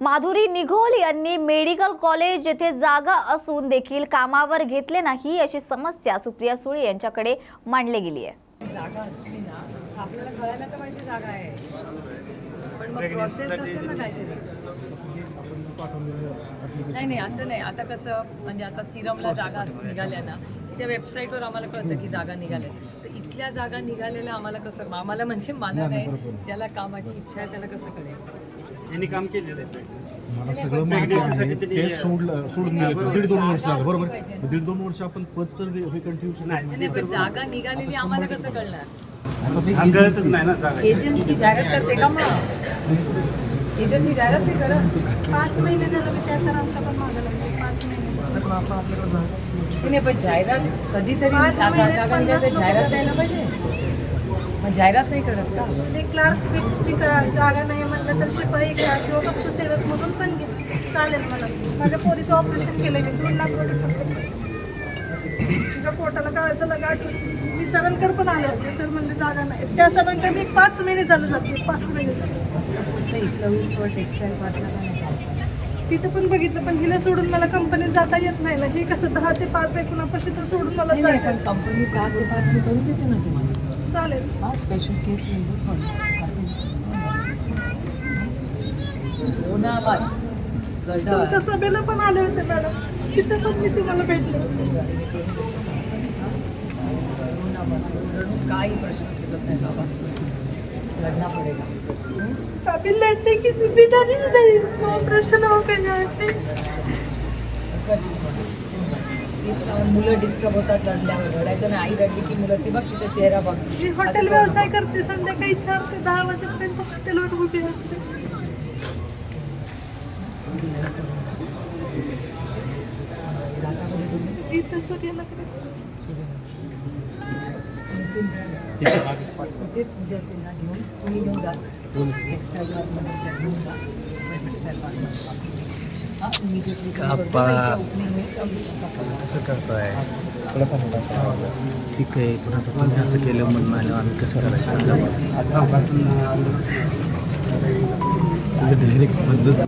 माधुरी निघोल यांनी medical college येथे जागा असून देखील कामावर घेतले नाही अशी समस्या सुप्रिया सुळे यांच्याकडे मांडली गेली आहे. जागा असली ना आपल्याला कळायला तर पाहिजे जागा आहे. पण मग प्रोसेस असेल ना काहीतरी. नाही नाही असं नाही. आता कसं म्हणजे आता सिरमला जागा असं निघाल्या ना त्या वेबसाईटवर आम्हाला कळतं की जागा निघाल्या. तर इथल्या जागा निघालेल्या आम्हाला कसं आम्हाला म्हणजे मला नाही ज्याला कामाची इच्छा आहे त्याला कसं कळेल? यांनी काम केलेलं आहे. मला सगळं माहिती आहे. ते सोडलं सोडून दिलं. दीड दोन वर्ष झालं बरोबर. दीड दोन वर्ष आपण पद तर ठेवू शकत नाही. पण जागा निघालेली आम्हाला कसं कळणार? आता ते हा कळतच नाही ना जागा. एजन्सी जाहिरात करते का मग? एजन्सी जाहिरात नाही करत? पाच महिने झालं मी त्या सरांच्या पण मागं लागले. पाच महिने. नाही, नाही पण जाहिरात कधीतरी पाच जागा महिन्यात जागा निघाली तर पन्नास जाहिरात द्यायला पाहिजे. मग जाहिरात नाही करत का? ते क्लार्क फिक्सची जागा नाही म्हणलं तर शिपाई घ्या किंवा कक्षसेवक म्हणून पण घे. चालेल मला. माझ्या पोरीचं ऑपरेशन केलं मी. दोन लाख रुपये खर्च. तुझ्या पोटाला काय असं होती मी सरांकडे पण आले होते. सर म्हणजे जागा नाही. त्या सरांकडे मी पाच महिने झालं जाते. पाच महिने. झाले इथलं टेक्स्टाईल पार्कला? तिथं पण बघितलं पण हिला सोडून मला कंपनीत जाता येत नाही ना. हे कसं दहा ते पाच आहे कुणापाशी तर सोडून मला कंपनी का ते पाच मी करून देते ना तुम्हाला. चालेल. हा स्पेशल केस मेंबर उन्हाबाद गडाळ. तुमच्या सभेला पण आले होते मॅडम. तिथे पण मी तुम्हाला भेटले काही प्रश्न सुटत नाही बाबा. लढना पडेगा? अभी लड़ने की जिम्मेदारी भी नहीं. इसमें ऑपरेशन हो गया है इथं मुलं डिस्टर्ब होतात लढल्यावर रडायचं नाही. आई रडली की मुलं ती बघ तिचा चेहरा बघ. मी हॉटेल व्यवसाय करते संध्याकाळी चार ते दहा वाजेपर्यंत हॉटेलवर उभी असते. इथं सगळ्याला तेच उद्या त्यांना घेऊन तुम्ही घेऊन जा. टेक्स्टाईल पार्कमध्ये घेऊन जा. टेक्स्टाईल पार्कमध्ये इमिजिएटली ओपनिंग कसं करताय? ठीक आहे पण आता तुम्ही असं केलं म्हणून आलं आम्ही कसं करायचं? डायरेक्ट पद्धत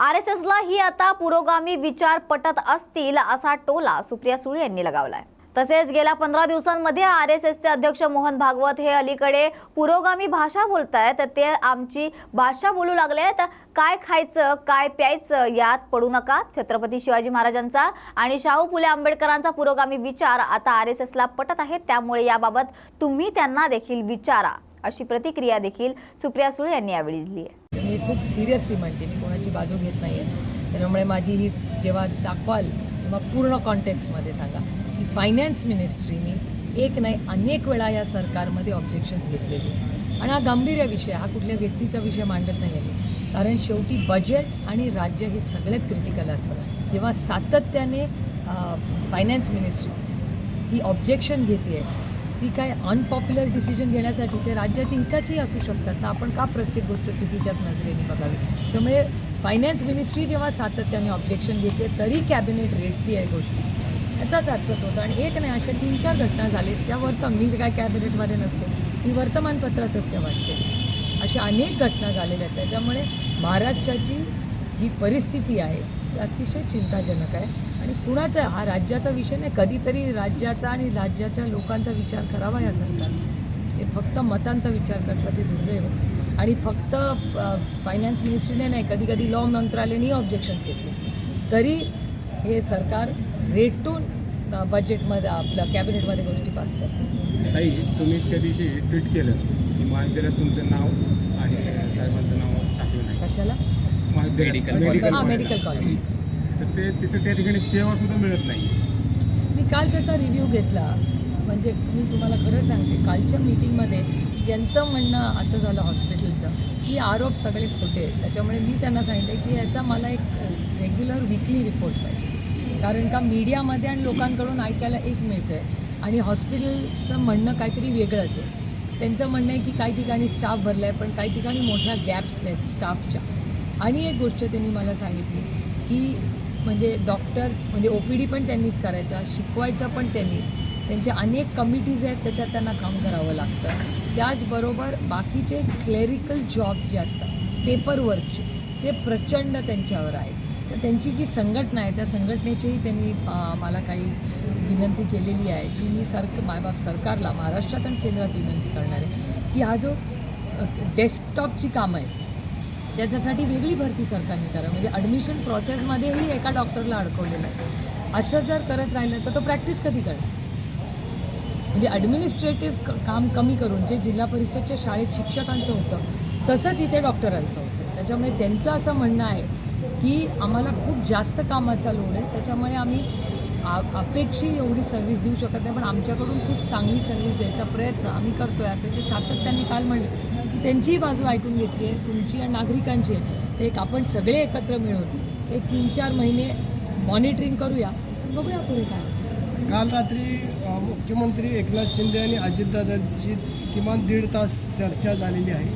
आर एस एसला ही आता पुरोगामी विचार पटत असतील असा टोला सुप्रिया सुळे यांनी लगावलाय. तसेच गेल्या पंधरा दिवसांमध्ये आर एस एसचे अध्यक्ष मोहन भागवत हे अलीकडे पुरोगामी भाषा बोलत तर ते आमची भाषा बोलू लागले तर काय खायचं काय प्यायचं यात पडू नका. छत्रपती शिवाजी महाराजांचा आणि शाहू फुले आंबेडकरांचा पुरोगामी विचार आता आर एस एसला पटत आहेत त्यामुळे याबाबत तुम्ही त्यांना देखील विचारा अशी प्रतिक्रिया देखील सुप्रिया सुळे यांनी यावेळी दिली आहे. मी खूप सिरियसली म्हणते मी कोणाची बाजू घेत नाही त्याच्यामुळे माझी ही जेव्हा दाखवाल तेव्हा पूर्ण कॉन्टेक्स्टमध्ये सांगा. की फायनान्स मिनिस्ट्रीने एक नाही अनेक वेळा या सरकारमध्ये ऑब्जेक्शन्स घेतलेले. आणि हा गांभीर्य विषय हा कुठल्या व्यक्तीचा विषय मांडत नाही आहे कारण शेवटी बजेट आणि राज्य हे सगळ्यात क्रिटिकल असतं. जेव्हा सातत्याने फायनान्स मिनिस्ट्री ही ऑब्जेक्शन घेते ती काय अनपॉप्युलर डिसिजन घेण्यासाठी ते राज्याची हिताची असू शकतात. ना आपण का प्रत्येक गोष्ट चुकीच्याच नजरेने बघावी? त्यामुळे फायनान्स मिनिस्ट्री जेव्हा सातत्याने ऑब्जेक्शन घेते तरी कॅबिनेट रेटती आहे गोष्टी. याचाच अर्थ होतो. आणि एक नाही अशा तीन चार घटना झाल्या त्यावर तर मी काय कॅबिनेटमध्ये नसते. मी वर्तमानपत्रातच ते वाटते. अशा अनेक घटना झालेल्या आहेत. त्याच्यामुळे महाराष्ट्राची जी परिस्थिती आहे ती अतिशय चिंताजनक आहे. आणि कुणाचा हा राज्याचा विषय नाही. कधीतरी राज्याचा आणि राज्याच्या लोकांचा विचार करावा या सरकारने हे फक्त मतांचा विचार करतात हे दुर्दैव. आणि फक्त फायनान्स मिनिस्ट्रीने नाही कधी कधी लॉ मंत्रालयानेही ऑब्जेक्शन घेतले. तरी हे सरकार रेटून बजेटमध्ये आपलं कॅबिनेटमध्ये गोष्टी पास करतं ताई तुम्ही त्या दिवशी ट्विट केलं की महाविद्यालयात तुमचं नाव आणि साहेबांचं नाव टाकलं नाही. कशाला? मेडिकल हां कॉलेज. मेडिकल कॉलेज तर ते तिथं त्या ठिकाणी सेवा सुद्धा मिळत नाही. मी काल त्याचा रिव्ह्यू घेतला. म्हणजे मी तुम्हाला खरं सांगते कालच्या मीटिंगमध्ये त्यांचं म्हणणं असं झालं हॉस्पिटलचं की आरोप सगळे खोटे आहेत. त्याच्यामुळे मी त्यांना सांगितलं की याचा मला एक रेग्युलर विकली रिपोर्ट पाहिजे. कारण का मीडियामध्ये आणि लोकांकडून ऐकायला एक मिळतं आहे आणि हॉस्पिटलचं म्हणणं काहीतरी वेगळंच आहे. त्यांचं म्हणणं आहे की काही ठिकाणी स्टाफ भरला आहे पण काही ठिकाणी मोठ्या गॅप्स आहेत स्टाफच्या. आणि एक गोष्ट त्यांनी मला सांगितली की म्हणजे डॉक्टर म्हणजे ओ पी डी पण त्यांनीच करायचा शिकवायचा पण त्यांनीच त्यांचे अनेक कमिटीज आहेत त्याच्यात त्यांना काम करावं लागतं. त्याचबरोबर बाकीचे क्लेरिकल जॉब्स जे असतात पेपर वर्कचे ते प्रचंड त्यांच्यावर आहेत. तर त्यांची जी संघटना आहे त्या संघटनेचीही त्यांनी मला काही विनंती केलेली आहे जी मी सरक मायबाप सरकारला महाराष्ट्रात आणि केंद्रात विनंती करणार आहे की हा जो डेस्कटॉपची कामं आहेत त्याच्यासाठी वेगळी भरती सरकारने करा म्हणजे ॲडमिशन प्रोसेसमध्येही एका डॉक्टरला अडकवलेलं आहे. असं जर करत राहिलं तर तो प्रॅक्टिस कधी करणार? म्हणजे ॲडमिनिस्ट्रेटिव्ह काम कमी करून जे जिल्हा परिषदच्या शाळेत शिक्षकांचं होतं तसंच इथे डॉक्टरांचं होतं. त्याच्यामुळे त्यांचं असं म्हणणं आहे की आम्हाला खूप जास्त कामाचा लोड आहे. त्याच्यामुळे आम्ही आ अपेक्षी एवढी सर्व्हिस देऊ शकत नाही पण आमच्याकडून खूप चांगली सर्व्हिस द्यायचा प्रयत्न आम्ही करतो आहे असं ते सातत्याने काल म्हणले. की त्यांचीही बाजू ऐकून घेतली आहे तुमची आणि नागरिकांची आहे. एक आपण सगळे एकत्र मिळून एक तीन चार महिने मॉनिटरिंग करूया. बघूया पुढे काय काल रात्री मुख्यमंत्री एकनाथ शिंदे आणि अजितदादांची किमान दीड तास चर्चा झालेली आहे.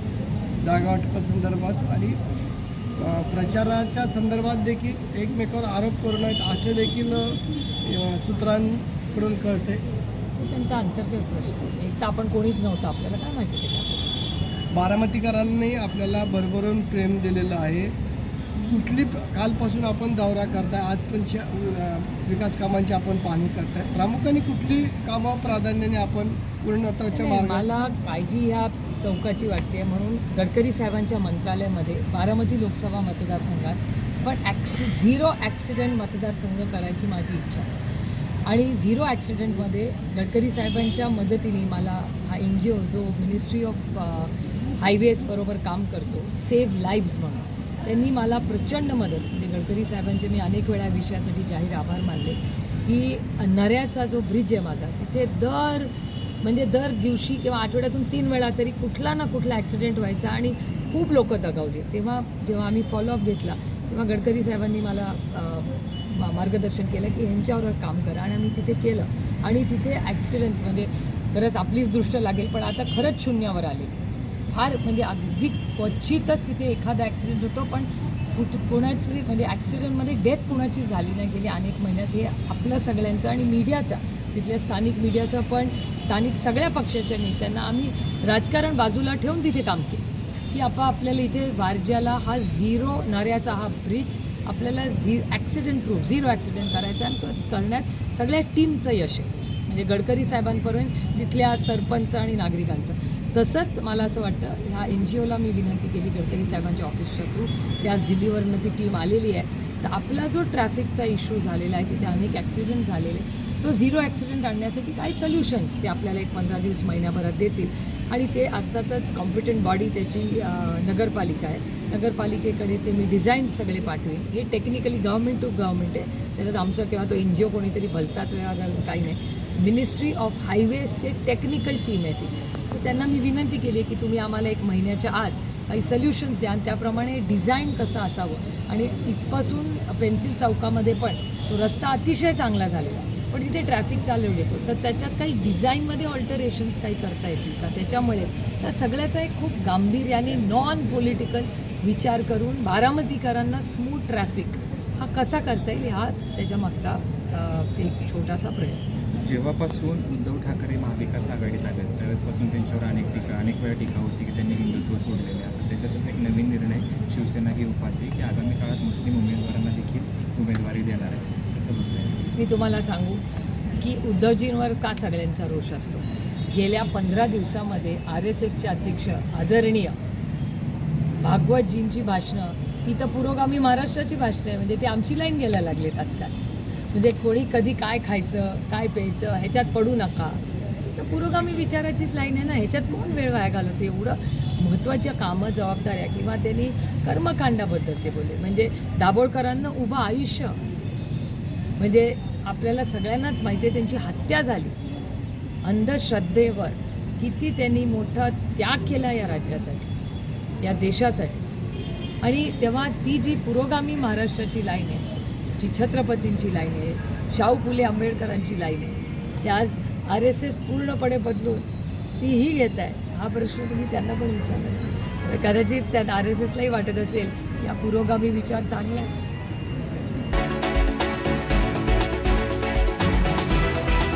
जागावाटपासंदर्भात आणि प्रचाराच्या संदर्भात देखील एकमेकावर आरोप करू नयेत असे देखील सूत्रांकडून कळते. त्यांचा अंतर्गत प्रश्न. एक तर आपण कोणीच नव्हतं आपल्याला काय माहिती बारामतीकरांनी आपल्याला भरभरून प्रेम दिलेलं आहे. कुठली कालपासून आपण दौरा करताय आज पण विकास कामांची आपण पाहणी करताय. प्रामुख्याने कुठली कामं प्राधान्याने आपण पूर्णत्वाच्या मला काळजी ह्या चौकाची वाटते म्हणून गडकरी साहेबांच्या मंत्रालयामध्ये बारामती लोकसभा मतदारसंघात पण ॲक्स झिरो ॲक्सिडेंट मतदारसंघ करायची माझी इच्छा आहे. आणि झिरो ॲक्सिडेंटमध्ये गडकरी साहेबांच्या मदतीने मला हा एन जी ओ जो मिनिस्ट्री ऑफ हायवेजबरोबर काम करतो सेव्ह लाईव्ज म्हणून त्यांनी मला प्रचंड मदत म्हणजे गडकरी साहेबांचे मी अनेक वेळा विषयासाठी जाहीर आभार मानले. की नऱ्याचा जो ब्रिज आहे माझा तिथे दर म्हणजे दर दिवशी किंवा आठवड्यातून तीन वेळा तरी कुठला ना कुठला ॲक्सिडेंट व्हायचा आणि खूप लोक दगावली. तेव्हा जेव्हा आम्ही फॉलोअप घेतला तेव्हा गडकरी साहेबांनी मला मार्गदर्शन केलं की ह्यांच्यावर काम करा आणि आम्ही तिथे केलं. आणि तिथे ॲक्सिडेंट्स म्हणजे खरंच आपलीच दृष्ट लागेल पण आता खरंच शून्यावर आले. फार म्हणजे अगदी क्वचितच तिथे एखादा ॲक्सिडेंट होतो पण कुठ कोणाची म्हणजे ॲक्सिडेंटमध्ये डेथ कुणाची झाली नाही गेली अनेक महिन्यात हे आपलं सगळ्यांचं आणि मीडियाचा तिथल्या स्थानिक मीडियाचं पण स्थानिक सगळ्या पक्षाच्या नेत्यांना आम्ही राजकारण बाजूला ठेवून तिथे काम केलं. की आपा आपल्याला इथे वारज्याला हा झिरो नऱ्याचा हा ब्रिज आपल्याला झी ॲक्सिडेंट प्रूफ झिरो ॲक्सिडेंट करायचा आणि तो करण्यात सगळ्या टीमचं यश आहे. म्हणजे गडकरी साहेबांपर्यंत तिथल्या सरपंच आणि नागरिकांचं. तसंच मला असं वाटतं ह्या एन जी ओला मी विनंती केली गडकरी साहेबांच्या ऑफिसच्या थ्रू ते आज दिल्लीवरनं ती टीम आलेली आहे. तर आपला जो ट्रॅफिकचा इश्यू झालेला आहे तिथे अनेक ॲक्सिडेंट झालेले तो झिरो ॲक्सिडेंट आणण्यासाठी काही सोल्युशन्स ते आपल्याला एक पंधरा दिवस महिन्याभरात देतील. आणि ते अर्थातच कॉम्पिटंट बॉडी त्याची नगरपालिका आहे. नगरपालिकेकडे ते मी डिझाईन सगळे पाठवेन. हे टेक्निकली गव्हर्मेंट टू गव्हर्मेंट आहे. त्याच्यात आमचं किंवा तो एन जी ओ कोणीतरी भलताच गरज काही नाही. मिनिस्ट्री ऑफ हायवेजचे टेक्निकल टीम आहे ती. तर त्यांना मी विनंती केली की तुम्ही आम्हाला एक महिन्याच्या आत काही सल्युशन्स द्या. आणि त्याप्रमाणे डिझाईन कसं असावं. आणि इथपासून पेन्सिल चौकामध्ये पण तो रस्ता अतिशय चांगला झालेला आहे. पण तिथे ट्रॅफिक चालवून येतो. तर त्याच्यात काही डिझाईनमध्ये ऑल्टरेशन्स काही करता येतील का? त्याच्यामुळे त्या सगळ्याचा एक खूप गांभीर्याने नॉन पॉलिटिकल विचार करून बारामतीकरांना स्मूथ ट्रॅफिक हा कसा करता येईल हाच त्याच्या मागचा एक छोटासा प्रयत्न जेव्हापासून उद्धव ठाकरे महाविकास आघाडीत आले त्यावेळेसपासून त्यांच्यावर अनेक टीका अनेक वेळा टीका होती की त्यांनी हिंदुत्व सोडलेले आता त्याच्यातच एक नवीन निर्णय शिवसेना ही उपाधी की आगामी काळात मुस्लिम उमेदवारांना देखील उमेदवारी देणार आहे. मी तुम्हाला सांगू की उद्धवजींवर का सगळ्यांचा रोष असतो? गेल्या पंधरा दिवसामध्ये आर एस एसचे अध्यक्ष आदरणीय भागवतजींची भाषणं ही तर पुरोगामी महाराष्ट्राची भाषणं आहे म्हणजे ते आमची लाईन घ्यायला लागलेत आजकाल. म्हणजे कोणी कधी काय खायचं काय प्यायचं ह्याच्यात पडू नका. तर पुरोगामी विचाराचीच लाईन आहे ना ह्याच्यात कोण वेळ वाया घालवते? एवढं महत्त्वाच्या कामं जबाबदाऱ्या किंवा त्यांनी कर्मकांडाबद्दल ते बोलले. म्हणजे दाभोळकरांना उभं आयुष्य म्हणजे आपल्याला सगळ्यांनाच माहिती आहे त्यांची हत्या झाली. अंधश्रद्धेवर किती त्यांनी मोठा त्याग केला या राज्यासाठी या देशासाठी. आणि तेव्हा ती जी पुरोगामी महाराष्ट्राची लाईन आहे जी छत्रपतींची लाईन आहे शाहू फुले आंबेडकरांची लाईन आहे ती आज आर एस एस पूर्णपणे बदलून तीही घेत आहे हा प्रश्न तुम्ही त्यांना पण विचारला कदाचित त्यात आर एस एसलाही वाटत असेल या पुरोगामी विचार चांगला आहे.